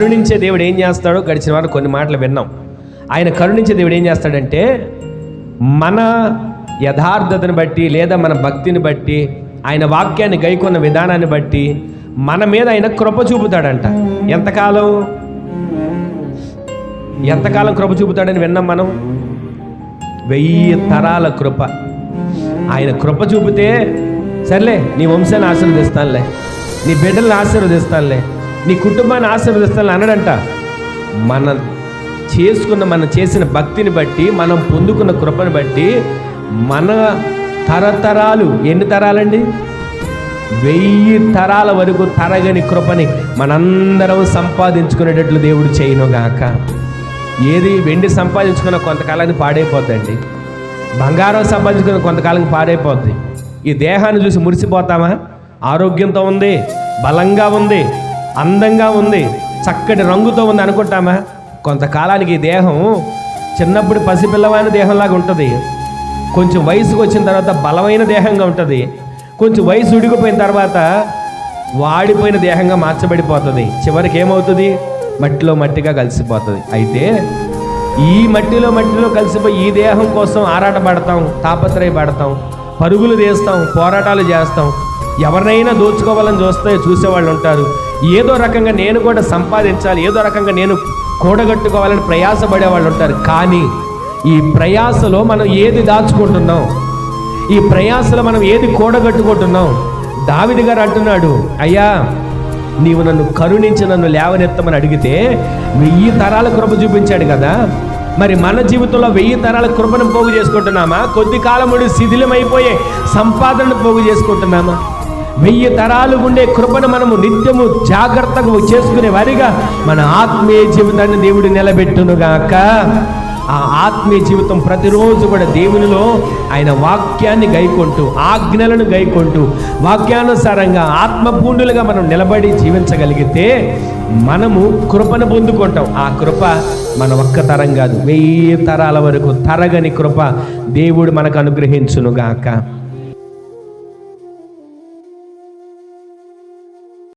కరుణించే దేవుడు ఏం చేస్తాడో గడిచిన వారు కొన్ని మాటలు విన్నాం. ఆయన కరుణించే దేవుడు ఏం చేస్తాడంటే మన యథార్థతను బట్టి లేదా మన భక్తిని బట్టి ఆయన వాక్యాన్ని గైకొన్న విధానాన్ని బట్టి మన మీద ఆయన కృప చూపుతాడంట. ఎంతకాలం? ఎంతకాలం కృప చూపుతాడని విన్నాం మనం? వెయ్యి తరాల కృప. ఆయన కృప చూపితే సర్లే నీ వంశాన్ని ఆశీర్వదిస్తానులే నీ బిడ్డలను ఆశీర్వదిస్తానులే నీ కుటుంబాన్ని ఆశీర్వదిస్తాను అనడంట మన చేసుకున్న మనం చేసిన భక్తిని బట్టి మనం పొందుకున్న కృపను బట్టి మన తరతరాలు ఎన్ని తరాలండి? వెయ్యి తరాల వరకు తరగని కృపని మనందరం సంపాదించుకునేటట్లు దేవుడు చేయనుగాక ఏది వెండి సంపాదించుకున్న కొంతకాలానికి పాడైపోద్దండి. బంగారం సంపాదించుకున్న కొంతకాలానికి పాడైపోద్ది. ఈ దేహాన్ని చూసి మురిసిపోతామా? ఆరోగ్యంతో ఉంది బలంగా ఉంది అందంగా ఉంది చక్కటి రంగుతో ఉంది అనుకుంటామా? కొంతకాలానికి ఈ దేహం చిన్నప్పుడు పసిపిల్లవాని దేహంలాగా ఉంటుంది. కొంచెం వయసుకు వచ్చిన తర్వాత బలమైన దేహంగా ఉంటుంది. కొంచెం వయసు ఉడిగిపోయిన తర్వాత వాడిపోయిన దేహంగా మార్చబడిపోతుంది. చివరికి ఏమవుతుంది? మట్టిలో మట్టిగా కలిసిపోతుంది. అయితే ఈ మట్టిలో మట్టిలో కలిసిపోయి ఈ దేహం కోసం ఆరాటపడతాం తాపత్రయపడతాం పరుగులు తీస్తాం పోరాటాలు చేస్తాం. ఎవరినైనా దోచుకోవాలని చూస్తే చూసేవాళ్ళు ఉంటారు. ఏదో రకంగా నేను కూడా సంపాదించాలి ఏదో రకంగా నేను కూడగట్టుకోవాలని ప్రయాసపడే వాళ్ళు ఉంటారు. కానీ ఈ ప్రయాసలో మనం ఏది దాచుకుంటున్నాం? ఈ ప్రయాసలో మనం ఏది కూడగట్టుకుంటున్నాం? దావిది గారు అంటున్నాడు అయ్యా నీవు నన్ను కరుణించి నన్ను లేవనెత్తమని అడిగితే వెయ్యి తరాల కృప చూపించాడు కదా. మరి మన జీవితంలో వెయ్యి తరాల కృపను పోగు చేసుకుంటున్నామా? కొద్ది కాలముడు శిథిలమైపోయే సంపాదనను పోగు చేసుకుంటున్నామా? వెయ్యి తరాలు ఉండే కృపను మనము నిత్యము జాగ్రత్తగా చేసుకునే వారిగా మన ఆత్మీయ జీవితాన్ని దేవుడు నిలబెట్టునుగాక. ఆ ఆత్మీయ జీవితం ప్రతిరోజు కూడా దేవునిలో ఆయన వాక్యాన్ని గైకొంటూ ఆజ్ఞలను గైకొంటూ వాక్యానుసారంగా ఆత్మపూర్ణులుగా మనం నిలబడి జీవించగలిగితే మనము కృపను పొందుకుంటాం. ఆ కృప మన ఒక్క తరం కాదు వెయ్యి తరాల వరకు తరగని కృప దేవుడు మనకు అనుగ్రహించునుగాక.